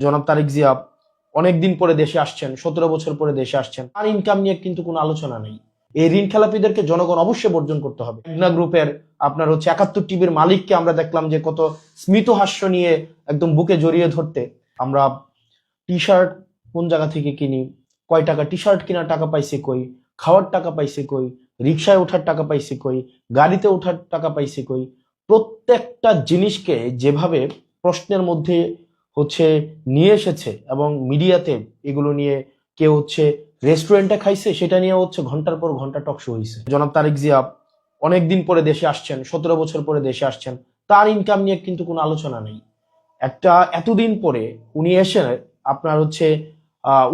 জনাব তারেক জিয়া অনেকদিন পরে দেশে আসছেন, সতেরো বছর পরে দেশে আসছেন। আর ইনকাম নিয়ে কিন্তু কোনো আলোচনা নেই। এই ঋণ খেলাপিদেরকে জনগণ অবশ্যই বর্জন করতে হবে। মেঘনা গ্রুপের আপনার হচ্ছে একাত্তর টিভির মালিককে আমরা দেখলাম যে কত স্মিত হাস্য নিয়ে একদম বুকে জড়িয়ে ধরতে। আমরা টি শার্ট কোন জায়গা থেকে কিনি? কয় টাকা টি শার্ট কেনার টাকা পাইছে কই? খাওয়ার টাকা পাইছে কই? রিক্সায় ওঠার টাকা পাইছে কই? গাড়িতে ওঠার টাকা পাইছে কই? প্রত্যেকটা জিনিসকে যেভাবে প্রশ্নের মধ্যে হচ্ছে নিয়ে এসেছে এবং মিডিয়াতে এগুলো নিয়ে কেউ হচ্ছে রেস্টুরেন্টে খাইছে, সেটা নিয়ে হচ্ছে ঘণ্টার পর ঘণ্টা টক শো হয়েছে জনাব তারেক জিয়া অনেকদিন পরে দেশে আসছেন, সতেরো বছর পরে দেশে আসছেন, তার ইনকাম নিয়ে কিন্তু কোনো আলোচনা নেই। একটা এতদিন পরে উনি এসে আপনার হচ্ছে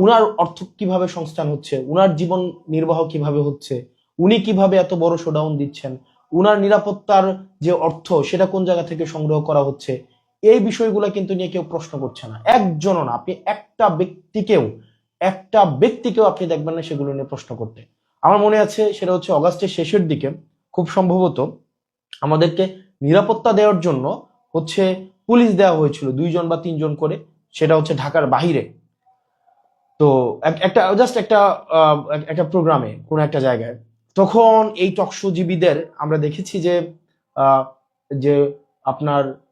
উনার অর্থ কীভাবে সংস্থান হচ্ছে, উনার জীবন নির্বাহ কীভাবে হচ্ছে, উনি কীভাবে এত বড় শোডাউন দিচ্ছেন, উনার নিরাপত্তার যে অর্থ, সেটা কোন জায়গা থেকে সংগ্রহ করা হচ্ছে এই বিষয়গুলো কিন্তু নিয়ে কেউ প্রশ্ন করছে না। একজনও না, আপনি একটা ব্যক্তিকেও একটা ব্যক্তিকেও আপনি দেখবেন না সেগুলো নিয়ে প্রশ্ন করতে। আমার মনে আছে সেটা হচ্ছে অগাস্টের শেষের দিকে খুব সম্ভবত আমাদেরকে নিরাপত্তা দেওয়ার জন্য হচ্ছে পুলিশ দেওয়া হয়েছিল, দুইজন বা তিনজন করে। সেটা হচ্ছে ঢাকার বাহিরে। তো এক- একটা জাস্ট একটা একটা প্রোগ্রামে কোনো একটা জায়গায়। তখন এই টকশোজীবীদের আমরা দেখেছি যে যে আপনার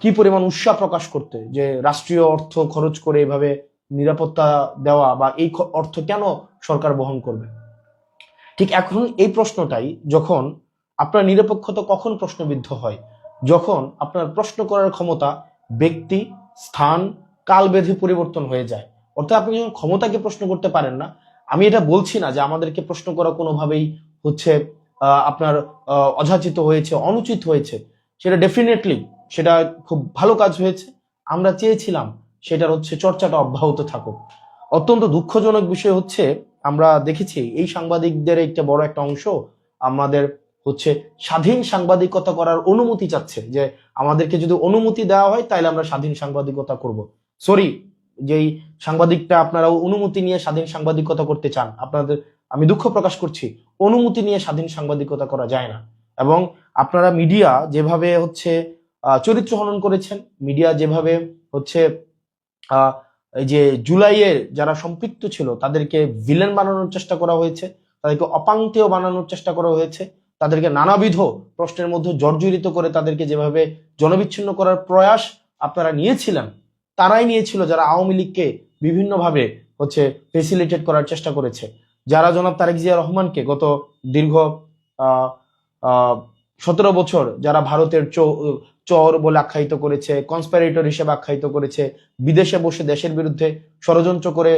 কি পরিমাণ উৎসাহ প্রকাশ করতে? যে রাষ্ট্রীয় অর্থ খরচ করে এভাবে নিরাপত্তা দেওয়া বা এই অর্থ কেন সরকার বহন করবে? ঠিক এখন এই প্রশ্নটাই যখন আপনার নিরপেক্ষতা কখন প্রশ্নবিদ্ধ হয়? যখন আপনার প্রশ্ন করার ক্ষমতা ব্যক্তি, স্থান কাল বেঁধে পরিবর্তন হয়ে যায়। অর্থাৎ আপনি যখন ক্ষমতাকে প্রশ্ন করতে পারেন না, আমি এটা বলছি না যে আমাদেরকে প্রশ্ন করা কোনোভাবেই হচ্ছে আপনার অযাচিত হয়েছে, অনুচিত হয়েছে। সেটা ডেফিনেটলি সেটা খুব ভালো কাজ হয়েছে। আমরা চেয়েছিলাম সেটার হচ্ছে চর্চাটা অব্যাহত থাকুক। অত্যন্ত দুঃখজনক বিষয় হচ্ছে, আমরা দেখেছি এই সাংবাদিকদের একটা বড় একটা অংশ আমাদের হচ্ছে স্বাধীন সাংবাদিকতা করার অনুমতি চাচ্ছে যে আমাদেরকে যদি অনুমতি দেওয়া হয় তাহলে আমরা স্বাধীন সাংবাদিকতা করব। সরি যেই সাংবাদিকটা আপনারা অনুমতি নিয়ে স্বাধীন সাংবাদিকতা করতে চান, আপনাদের আমি দুঃখ প্রকাশ করছি, অনুমতি নিয়ে স্বাধীন সাংবাদিকতা করা যায় না। এবং আপনারা মিডিয়া যেভাবে হচ্ছে চরিত্র হনন করেছেন। মিডিয়া যেভাবে হচ্ছে যে জুলাইয়ের যারা সম্পৃক্ত ছিল, তাদেরকে ভিলেন বানানোর চেষ্টা করা হয়েছে, তাদেরকে অপাঙ্ক্তেয় বানানোর চেষ্টা করা হয়েছে, তাদেরকে নানাবিধ প্রশ্নের মধ্যে জর্জরিত করে তাদেরকে যেভাবে জনবিচ্ছিন্ন করার প্রয়াস আপনারা নিয়েছিলেন, তারাই নিয়েছিল যারা আওয়ামী লীগকে বিভিন্নভাবে হচ্ছে ফেসিলিটেট করার চেষ্টা করেছে। যারা জনাব তারেক জিয়া রহমানকে গত দীর্ঘ সতেরো বছর যারা ভারতের চর বলে আখ্যায়িত করেছে কনস্পারেটর হিসেবে আখ্যায়িত করেছে, বিদেশে বসে দেশের বিরুদ্ধে ষড়যন্ত্র করে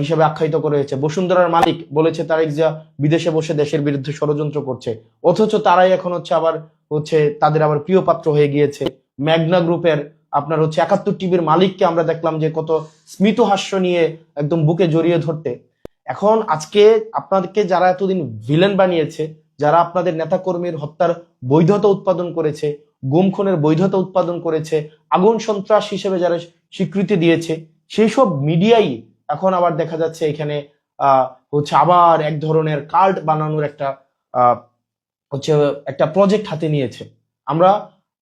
হিসেবে আখ্যায়িত করেছে বসুন্ধরার মালিক বলেছে তারেক জিয়া বিদেশে বসে দেশের বিরুদ্ধে ষড়যন্ত্র করছে। অথচ তারাই এখন হচ্ছে আবার হচ্ছে তাদের আবার প্রিয় পাত্র হয়ে গিয়েছে। ম্যাগনা গ্রুপের আপনার হচ্ছে একাত্তর টিভির মালিককে আমরা দেখলাম যে কত স্মিত হাস্য নিয়ে একদম বুকে জড়িয়ে ধরতে। এখন আজকে আপনাদেরকে যারা এতদিন ভিলেন বানিয়েছে, যারা আপনাদের নেতাকর্মীর হত্যার বৈধতা উৎপাদন করেছে গুম খুনের বৈধতা উৎপাদন করেছে, আগুন সন্ত্রাস হিসেবে যারা স্বীকৃতি দিয়েছে সেই সব মিডিয়াই এখন আবার দেখা যাচ্ছে এখানে হচ্ছে আবার এক ধরনের কার্ড বানানোর একটা হচ্ছে একটা প্রজেক্ট হাতে নিয়েছে। আমরা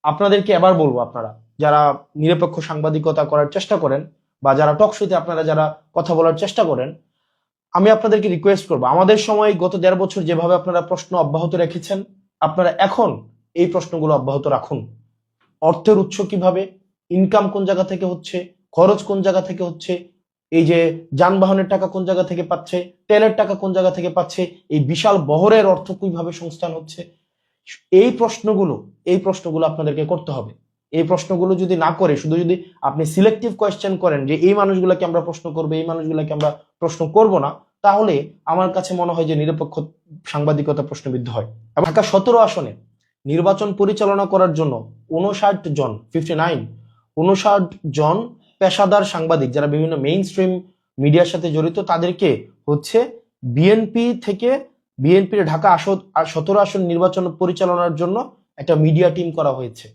আপনাদেরকে এবার বলব আপনারা, যারা নিরপেক্ষ সাংবাদিকতা করার চেষ্টা করেন বা যারা টক শোতে আপনারা যারা কথা বলার চেষ্টা করেন, আমি আপনাদেরকে রিকোয়েস্ট করব, আমাদের সময় গত দেড় বছর যেভাবে আপনারা প্রশ্ন অব্যাহত রেখেছেন, আপনারা এখন এই প্রশ্নগুলো অব্যাহত রাখুন। অর্থের উৎস কীভাবে? ইনকাম কোন জায়গা থেকে হচ্ছে? খরচ কোন জায়গা থেকে হচ্ছে? এই যে যানবাহনের টাকা কোন জায়গা থেকে পাচ্ছে? তেলের টাকা কোন জায়গা থেকে পাচ্ছে? এই বিশাল বহরের অর্থ কীভাবে সংস্থান হচ্ছে? এই প্রশ্নগুলো এই প্রশ্নগুলো আপনাদেরকে করতে হবে। এই প্রশ্নগুলো যদি না করে, শুধু যদি আপনি সিলেক্টিভ কোয়েশ্চেন করেন যে এই মানুষগুলোকে আমরা প্রশ্ন করব, এই মানুষগুলোকে আমরা প্রশ্ন করব না, তাহলে আমার কাছে মনে হয় যে নিরপেক্ষ সাংবাদিকতা প্রশ্নবিদ্ধ হয়। এবং ঢাকা সতেরো আসনে নির্বাচন পরিচালনা করার জন্য উনষাট জন ফিফটি নাইন উনষাট জন পেশাদার সাংবাদিক যারা বিভিন্ন মেইন স্ট্রিম মিডিয়ার সাথে জড়িত, তাদেরকে হচ্ছে বিএনপি থেকে বিএনপির ঢাকা আসন সতেরো আসন নির্বাচন পরিচালনার জন্য একটা মিডিয়া টিম করা হয়েছে।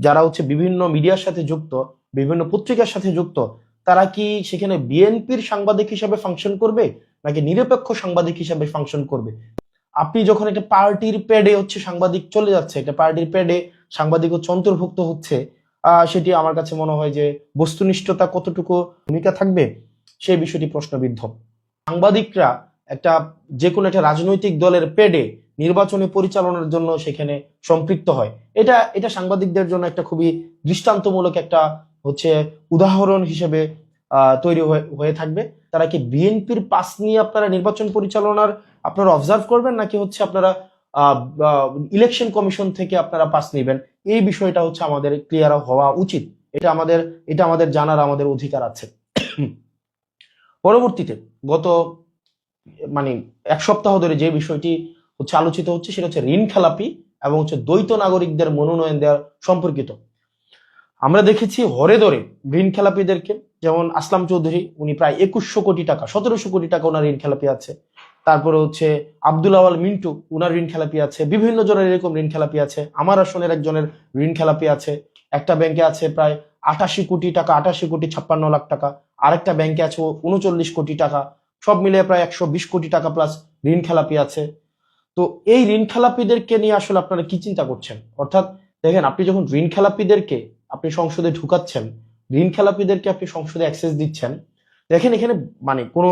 যারা হচ্ছে বিভিন্ন মিডিয়ার সাথে যুক্ত, বিভিন্ন পত্রিকার সাথে যুক্ত, তারা কি সেখানে বিএনপির সাংবাদিক হিসাবে ফাংশন করবে? নাকি নিরপেক্ষ সাংবাদিক হিসাবে ফাংশন করবে? আপনি যখন একটা পার্টির প্যাডে হচ্ছে সাংবাদিক চলে যাচ্ছে, একটা পার্টির প্যাডে সাংবাদিক হচ্ছে, অন্তর্ভুক্ত হচ্ছে সেটি আমার কাছে মনে হয় যে বস্তুনিষ্ঠতা কতটুকু ভূমিকা থাকবে? সেই বিষয়টি প্রশ্নবিদ্ধ। সাংবাদিকরা একটা যে কোনো একটা রাজনৈতিক দলের পেডে নির্বাচনী পরিচালনার জন্য সেখানে সম্পৃক্ত হয়। এটা এটা সাংবাদিকদের জন্য একটা খুবই দৃষ্টান্তমূলক একটা হচ্ছে উদাহরণ হিসেবে তৈরি হয়ে- হয়ে থাকবে। তারা কি বিএনপির পাস নিয়ে আপনারা নির্বাচন পরিচালনার আপনারা অবজার্ভ করবেন, নাকি হচ্ছে আপনারা ইলেকশন কমিশন থেকে আপনারা পাস নেবেন? এই বিষয়টা হচ্ছে আমাদের ক্লিয়ার হওয়া উচিত। এটা আমাদের এটা আমাদের জানার আমাদের অধিকার আছে। পরবর্তীতে, গত মানে এক সপ্তাহ ধরে যে বিষয়টি হচ্ছে আলোচিত হচ্ছে, সেটা হচ্ছে ঋণ খেলাপি এবং হচ্ছে দ্বৈত নাগরিকদের মনোনয়ন দেওয়া সম্পর্কিত। আমরা দেখেছি হরে ধরে ঋণ খেলাপিদেরকে যেমন আসলাম চৌধুরী, উনি প্রায় একুশশো কোটি টাকা, সতেরোশো কোটি টাকা ওনার ঋণ খেলাপি আছে। তারপরে হচ্ছে আব্দুল আওয়াল মিন্টু, উনার ঋণ খেলাপি আছে। বিভিন্ন জনের এরকম ঋণ খেলাপি আছে। আমার আসনের একজনের ঋণ খেলাপি আছে। একটা ব্যাংকে আছে প্রায় আটাশি কোটি টাকা, আটাশি কোটি ছাপ্পান্ন লাখ টাকা। আরেকটা ব্যাংকে আছে উনচল্লিশ কোটি টাকা। সব মিলিয়ে প্রায় একশো বিশ কোটি টাকা প্লাস ঋণ খেলাপি আছে। তো এই ঋণ খেলাপিদেরকে নিয়ে আসলে আপনারা কি চিন্তা করছেন? অর্থাৎ দেখেন, আপনি যখন ঋণ খেলাপিদেরকে আপনি সংসদে ঢুকাচ্ছেন ঋণ খেলাপিদেরকে আপনি সংসদে অ্যাক্সেস দিচ্ছেন। দেখেন এখানে মানে কোনো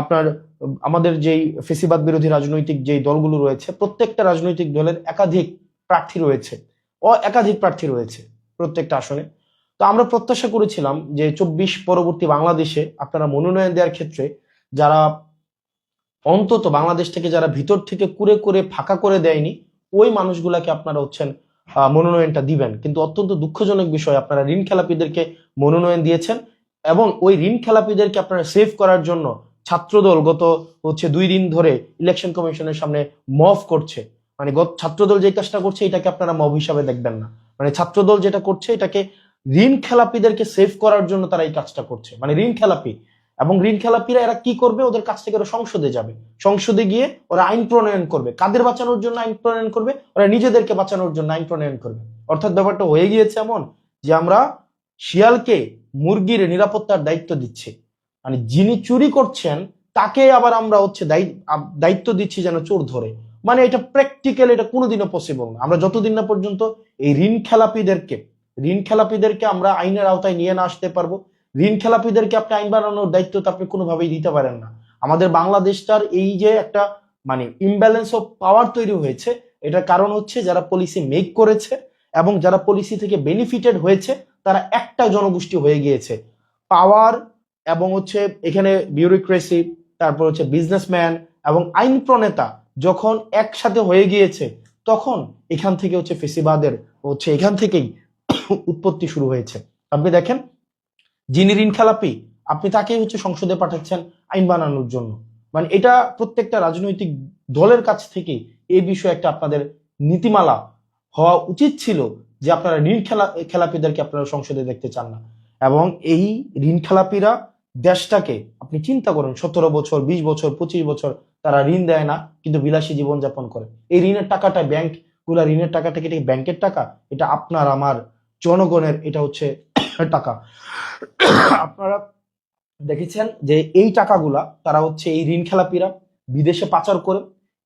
আপনার, আমাদের যেই ফেসিবাদ বিরোধী রাজনৈতিক যেই দলগুলো রয়েছে, প্রত্যেকটা রাজনৈতিক দলের একাধিক প্রার্থী রয়েছে। ও একাধিক প্রার্থী রয়েছে প্রত্যেকটা আসনে। তো আমরা প্রত্যাশা করেছিলাম যে চব্বিশ পরবর্তী বাংলাদেশে আপনারা মনোনয়ন দেওয়ার ক্ষেত্রে যারা অন্তত বাংলাদেশ থেকে যারা ভিতর থেকে কুরে করে ফাঁকা করে দেয়নি, ওই মানুষগুলাকে আপনারা হচ্ছেন মনোনয়নটা দিবেন। কিন্তু অত্যন্ত দুঃখজনক বিষয়, আপনারা ঋণ খেলাপিদেরকে মনোনয়ন দিয়েছেন এবং ওই ঋণ খেলাপিদেরকে আপনারা সেভ করার জন্য ছাত্রদল গত হচ্ছে দুই দিন ধরে ইলেকশন কমিশনের সামনে মফ করছে। মানে ছাত্রদল যে কাজটা করছে, এটাকে আপনারা মব হিসাবে দেখবেন না। মানে ছাত্রদল যেটা করছে, এটাকে ঋণ খেলাপিদেরকে সেভ করার জন্য তারা এই কাজটা করছে। মানে ঋণ খেলাপি এবং ঋণ খেলাপিরা এরা কি করবে? ওদের কাছ থেকে ওরা সংসদে যাবে। সংসদে গিয়ে ওরা আইন প্রণয়ন করবে। কাদের বাঁচানোর জন্য আইন প্রণয়ন করবে? ওরা নিজেদেরকে বাঁচানোর জন্য আইন প্রণয়ন করবে। অর্থাৎ ব্যাপারটা হয়ে গিয়েছে এমন যে আমরা শিয়ালকে মুরগির নিরাপত্তার দায়িত্ব দিচ্ছি। মানে যিনি চুরি করছেন, তাকে আবার আমরা হচ্ছে দায়ি- দায়িত্ব দিচ্ছি যেন চোর ধরে। মানে এটা প্র্যাকটিক্যাল এটা কোনোদিনও পসিবল না। আমরা যতদিন না পর্যন্ত এই ঋণ খেলাপিদেরকে ঋণ খেলাপিদেরকে আমরা আইনের আওতায় নিয়ে না আসতে পারব ঋণ খেলাপিদেরকে আপনি আইন বানানোর দায়িত্ব তো আপনি কোনোভাবেই দিতে পারেন না। আমাদের বাংলাদেশটার এই যে একটা মানে ইমব্যালেন্স অফ পাওয়ার তৈরি হয়েছে, এটার কারণ হচ্ছে যারা পলিসি মেক করেছে এবং যারা পলিসি থেকে বেনিফিটেড হয়েছে, তারা একটা জনগোষ্ঠী হয়ে গিয়েছে। পাওয়ার এবং হচ্ছে এখানে বিউরোক্রেসি তারপর হচ্ছে বিজনেসম্যান এবং আইন প্রণেতা যখন একসাথে হয়ে গিয়েছে, তখন এখান থেকে হচ্ছে ফেসিবাদের, হচ্ছে এখান থেকেই উৎপত্তি শুরু হয়েছে। আপনি দেখেন যিনি ঋণ খেলাপি, আপনি তাকেই হচ্ছে সংসদে পাঠাচ্ছেন আইন বানানোর জন্য। মানে এটা প্রত্যেকটা রাজনৈতিক দলের কাছ থেকে এই বিষয়ে একটা আপনাদের নীতিমালা হওয়া উচিত ছিল যে আপনারা ঋণ খেলা, খেলাপিদেরকে আপনারা সংসদে দেখতে চান না। এবং এই ঋণ খেলাপিরা দেশটাকে, আপনি চিন্তা করুন, সতেরো বছর, বিশ বছর, পঁচিশ বছর তারা ঋণ দেয় না, কিন্তু বিলাসী জীবন যাপন করে। এই ঋণের টাকাটা ব্যাংকগুলা, ঋণের টাকাটা কি ব্যাংকের টাকা? এটা আপনার, আমার জনগণের, এটা হচ্ছে টাকা। আপনারা দেখেছেন যে এই টাকাগুলা তারা হচ্ছে এই ঋণ খেলাপিরা বিদেশে পাচার করে।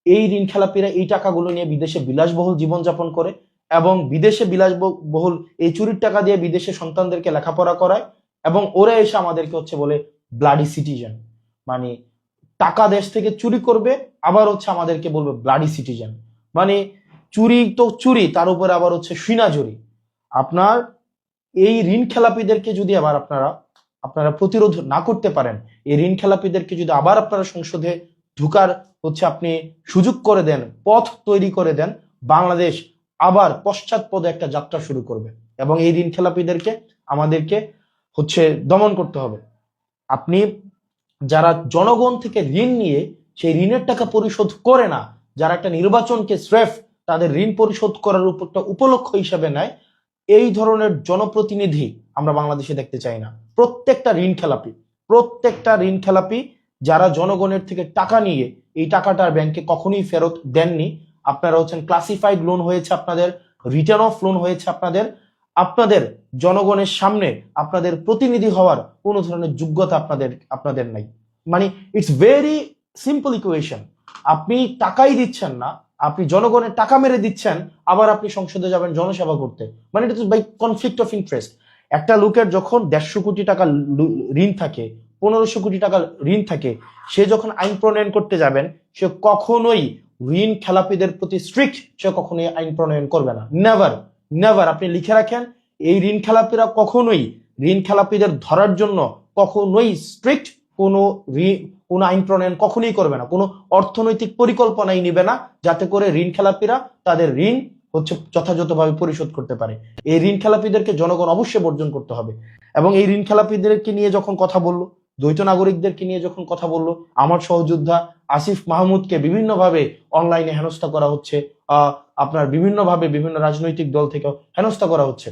এই ঋণ খেলাপিরা এই টাকাগুলো নিয়ে বিদেশে বিলাসবহুল জীবনযাপন করে এবং বিদেশে বিলাসবহুল এই চুরির টাকা দিয়ে বিদেশে সন্তানদেরকে লেখাপড়া করায় এবং ওরা এসে আমাদেরকে হচ্ছে বলে ব্লাডি সিটিজেন মানে টাকা দেশ থেকে চুরি করবে, আবার হচ্ছে আমাদেরকে বলবে ব্লাডি সিটিজেন মানে চুরি তো চুরি, তার উপরে আবার হচ্ছে সুইনাজুরি আপনার এই ঋণ খেলাপিদেরকে যদি আবার আপনারা আপনারা প্রতিরোধ না করতে পারেন, এই ঋণ খেলাপিদেরকে যদি আবার আপনারা সংসদে ঢুকার হচ্ছে আপনি সুযোগ করে দেন, পথ তৈরি করে দেন, বাংলাদেশ আবার পশ্চাৎপদে একটা যাত্রা শুরু করবে এবং এই ঋণ খেলাপিদেরকে আমাদেরকে হচ্ছে দমন করতে হবে। আপনি যারা জনগণ থেকে ঋণ নিয়ে সেই ঋণের টাকা পরিশোধ করে না, যারা একটা নির্বাচনকে স্রেফ তাদের ঋণ পরিশোধ করার উপর উপলক্ষ হিসেবে নেয় এই ধরনের জনপ্রতিনিধি আমরা বাংলাদেশে দেখতে চাই না। প্রত্যেকটা ঋণ খেলাপি, প্রত্যেকটা ঋণ খেলাপি যারা জনগণের থেকে টাকা নিয়ে এই টাকাটা ব্যাংকে কখনোই ফেরত দেননি, আপনারা হচ্ছেন ক্লাসিফাইড লোন হয়েছে আপনাদের রিটার্ন অফ লোন হয়েছে আপনাদের আপনাদের জনগণের সামনে আপনাদের প্রতিনিধি হওয়ার কোনো ধরনের যোগ্যতা আপনাদের আপনাদের নাই। মানে ইটস ভেরি সিম্পল ইকুয়েশন আপনি টাকাই দিচ্ছেন না আপনি জনগণের টাকা মেরে দিচ্ছেন, আবার আপনি সংসদে যাবেন জনসেবা করতে। মানে এটা তো বাই কনফ্লিক্ট অফ ইন্টারেস্ট একটা লোকের যখন দেড়শো কোটি টাকা ঋণ থাকে, পনেরোশো কোটি টাকা ঋণ থাকে, সে যখন আইন প্রণয়ন করতে যাবেন, সে কখনোই ঋণ খেলাপিদের প্রতি স্ট্রিক্ট সে কখনোই আইন প্রণয়ন করবে না। নেভার নেভার আপনি লিখে রাখেন, এই ঋণ খেলাপিরা কখনোই, ঋণ খেলাপিদের ধরার জন্য কখনোই স্ট্রিক্ট কোনো কোনো আইন প্রণয়ন কখনোই করবে না। কোনো অর্থনৈতিক পরিকল্পনাই নিবে না, যাতে করে ঋণ খেলাপিরা তাদের ঋণ হচ্ছে যথাযথভাবে পরিশোধ করতে পারে। এই ঋণ খেলাপিদেরকে জনগণ অবশ্যই বর্জন করতে হবে। এবং এই ঋণ খেলাপিদেরকে নিয়ে যখন কথা বলল, দ্বৈত নাগরিকদেরকে নিয়ে যখন কথা বলল, আমার সহযোদ্ধা আসিফ মাহমুদকে বিভিন্নভাবে অনলাইনে হেনস্থা করা হচ্ছে আপনার বিভিন্নভাবে বিভিন্ন রাজনৈতিক দল থেকে হেনস্থা করা হচ্ছে।